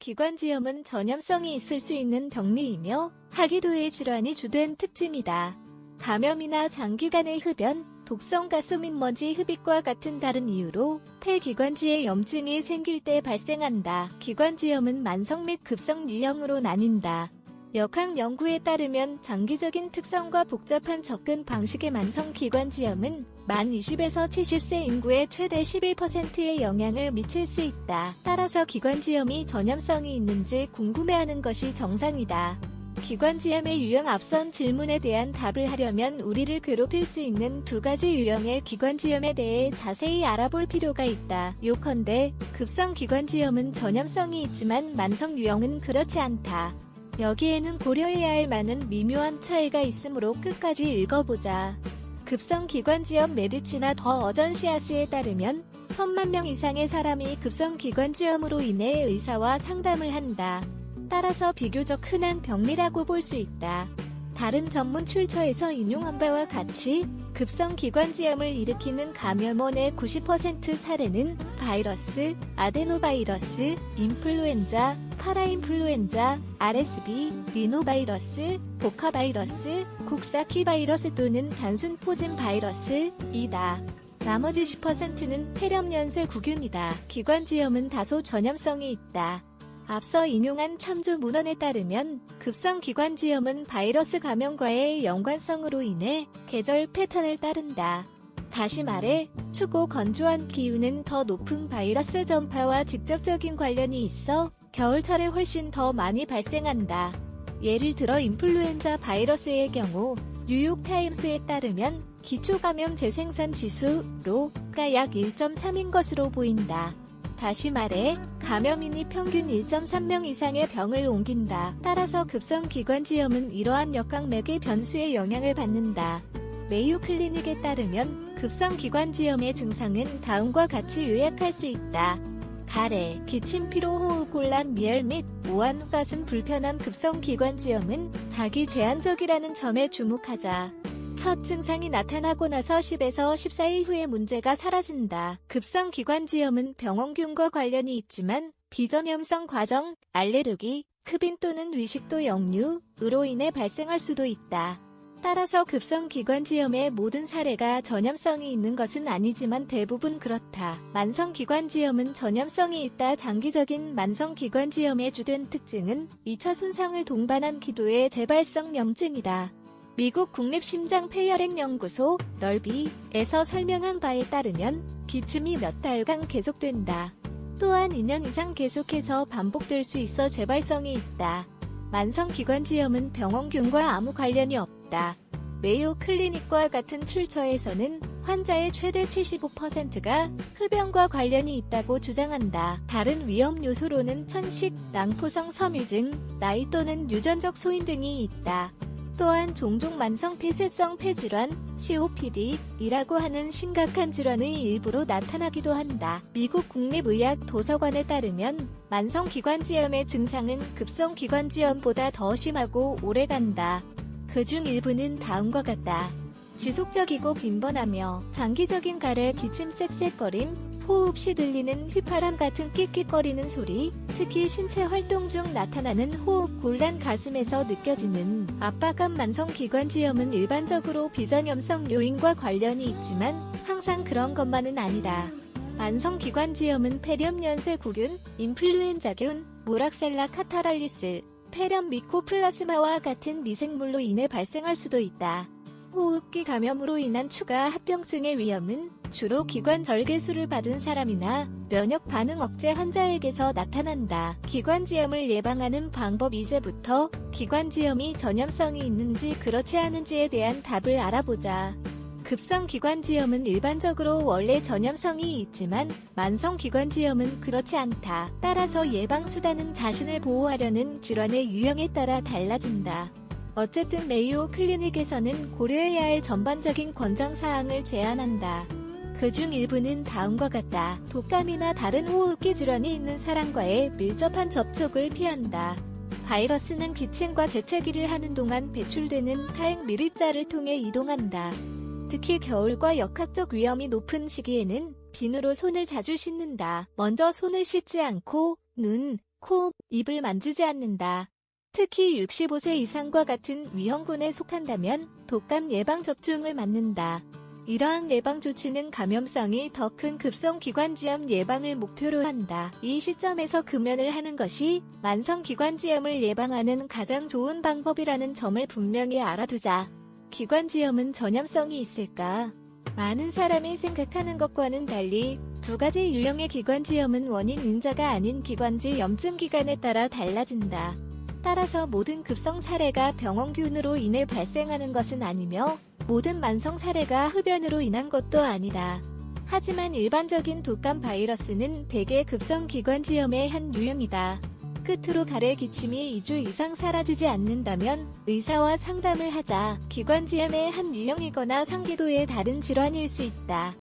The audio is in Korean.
기관지염은 전염성이 있을 수 있는 병리이며 하기도의 질환이 주된 특징이다. 감염이나 장기간의 흡연, 독성 가스 및 먼지 흡입과 같은 다른 이유로 폐기관지에 염증이 생길 때 발생한다. 기관지염은 만성 및 급성 유형으로 나뉜다. 역학 연구에 따르면 장기적인 특성과 복잡한 접근 방식의 만성 기관지염은 만 20에서 70세 인구의 최대 11%의 영향을 미칠 수 있다. 따라서 기관지염이 전염성이 있는지 궁금해하는 것이 정상이다. 기관지염의 유형 앞선 질문에 대한 답을 하려면 우리를 괴롭힐 수 있는 두 가지 유형의 기관지염에 대해 자세히 알아볼 필요가 있다. 요컨대 급성 기관지염은 전염성이 있지만 만성 유형은 그렇지 않다. 여기에는 고려해야 할 많은 미묘한 차이가 있으므로 끝까지 읽어보자. 급성 기관지염 메디치나 더 어전시아스에 따르면 천만 명 이상의 사람이 급성 기관지염으로 인해 의사와 상담을 한다. 따라서 비교적 흔한 병리라고 볼 수 있다. 다른 전문 출처에서 인용한 바와 같이 급성 기관지염을 일으키는 감염원의 90% 사례는 바이러스, 아데노바이러스, 인플루엔자, 파라인플루엔자, RSV, 리노바이러스, 보카바이러스, 국사키바이러스 또는 단순 포진 바이러스이다. 나머지 10%는 폐렴연쇄 구균이다. 기관지염은 다소 전염성이 있다. 앞서 인용한 참조 문헌에 따르면 급성 기관지염은 바이러스 감염과의 연관성으로 인해 계절 패턴을 따른다. 다시 말해 추고 건조한 기후는 더 높은 바이러스 전파와 직접적인 관련이 있어 겨울철에 훨씬 더 많이 발생한다. 예를 들어 인플루엔자 바이러스의 경우 뉴욕타임스에 따르면 기초감염 재생산 지수로가 약 1.3인 것으로 보인다. 다시 말해 감염인이 평균 1.3명 이상의 병을 옮긴다. 따라서 급성 기관지염은 이러한 역학맥의 변수에 영향을 받는다. 메이오 클리닉에 따르면 급성 기관지염의 증상은 다음과 같이 요약할 수 있다. 가래, 기침, 피로, 호흡 곤란, 미열 및 오한 가슴 불편함 급성 기관지염은 자기 제한적이라는 점에 주목하자. 첫 증상이 나타나고 나서 10에서 14일 후에 문제가 사라진다. 급성 기관지염은 병원균과 관련이 있지만 비전염성 과정, 알레르기, 흡인 또는 위식도 역류으로 인해 발생할 수도 있다. 따라서 급성 기관지염의 모든 사례가 전염성이 있는 것은 아니지만 대부분 그렇다. 만성 기관지염은 전염성이 있다. 장기적인 만성 기관지염의 주된 특징은 2차 손상을 동반한 기도의 재발성 염증이다. 미국 국립심장폐혈액연구소 넓이에서 설명한 바에 따르면 기침이 몇 달간 계속된다. 또한 2년 이상 계속해서 반복될 수 있어 재발성이 있다. 만성 기관지염은 병원균과 아무 관련이 없다. 메이오 클리닉과 같은 출처에서는 환자의 최대 75%가 흡연과 관련이 있다고 주장한다. 다른 위험 요소로는 천식, 낭포성 섬유증, 나이 또는 유전적 소인 등이 있다. 또한 종종 만성 폐쇄성 폐질환, COPD이라고 하는 심각한 질환의 일부로 나타나기도 한다. 미국 국립의학 도서관에 따르면 만성 기관지염의 증상은 급성 기관지염보다 더 심하고 오래 간다. 그 중 일부는 다음과 같다. 지속적이고 빈번하며 장기적인 가래 기침 쌕쌕거림, 호흡 시 들리는 휘파람 같은 끽끽거리는 소리, 특히 신체 활동 중 나타나는 호흡 곤란 가슴에서 느껴지는 압박감 만성 기관지염은 일반적으로 비전염성 요인과 관련이 있지만 항상 그런 것만은 아니다. 만성 기관지염은 폐렴 연쇄 구균, 인플루엔자균, 모락셀라 카타랄리스, 폐렴 미코플라스마와 같은 미생물로 인해 발생할 수도 있다. 호흡기 감염으로 인한 추가 합병증의 위험은 주로 기관 절개술을 받은 사람이나 면역 반응 억제 환자에게서 나타난다. 기관지염을 예방하는 방법 이제부터 기관지염이 전염성이 있는지 그렇지 않은지에 대한 답을 알아보자. 급성 기관지염은 일반적으로 원래 전염성이 있지만 만성 기관지염은 그렇지 않다. 따라서 예방수단은 자신을 보호하려는 질환의 유형에 따라 달라진다. 어쨌든 메이오 클리닉에서는 고려해야 할 전반적인 권장사항을 제안한다. 그 중 일부는 다음과 같다. 독감이나 다른 호흡기 질환이 있는 사람과의 밀접한 접촉을 피한다. 바이러스는 기침과 재채기를 하는 동안 배출되는 타액 밀입자를 통해 이동한다. 특히 겨울과 역학적 위험이 높은 시기에는 비누로 손을 자주 씻는다. 먼저 손을 씻지 않고 눈, 코, 입을 만지지 않는다. 특히 65세 이상과 같은 위험군에 속한다면 독감 예방접종을 맞는다. 이러한 예방 조치는 감염성이 더 큰 급성 기관지염 예방을 목표로 한다. 이 시점에서 금연을 하는 것이 만성 기관지염을 예방하는 가장 좋은 방법이라는 점을 분명히 알아두자. 기관지염은 전염성이 있을까? 많은 사람이 생각하는 것과는 달리 두 가지 유형의 기관지염은 원인 인자가 아닌 기관지 염증 기간에 따라 달라진다. 따라서 모든 급성 사례가 병원균으로 인해 발생하는 것은 아니며 모든 만성 사례가 흡연으로 인한 것도 아니다. 하지만 일반적인 독감 바이러스는 대개 급성 기관지염의 한 유형이다. 끝으로 가래 기침이 2주 이상 사라지지 않는다면 의사와 상담을 하자 기관지염의 한 유형이거나 상기도의 다른 질환일 수 있다.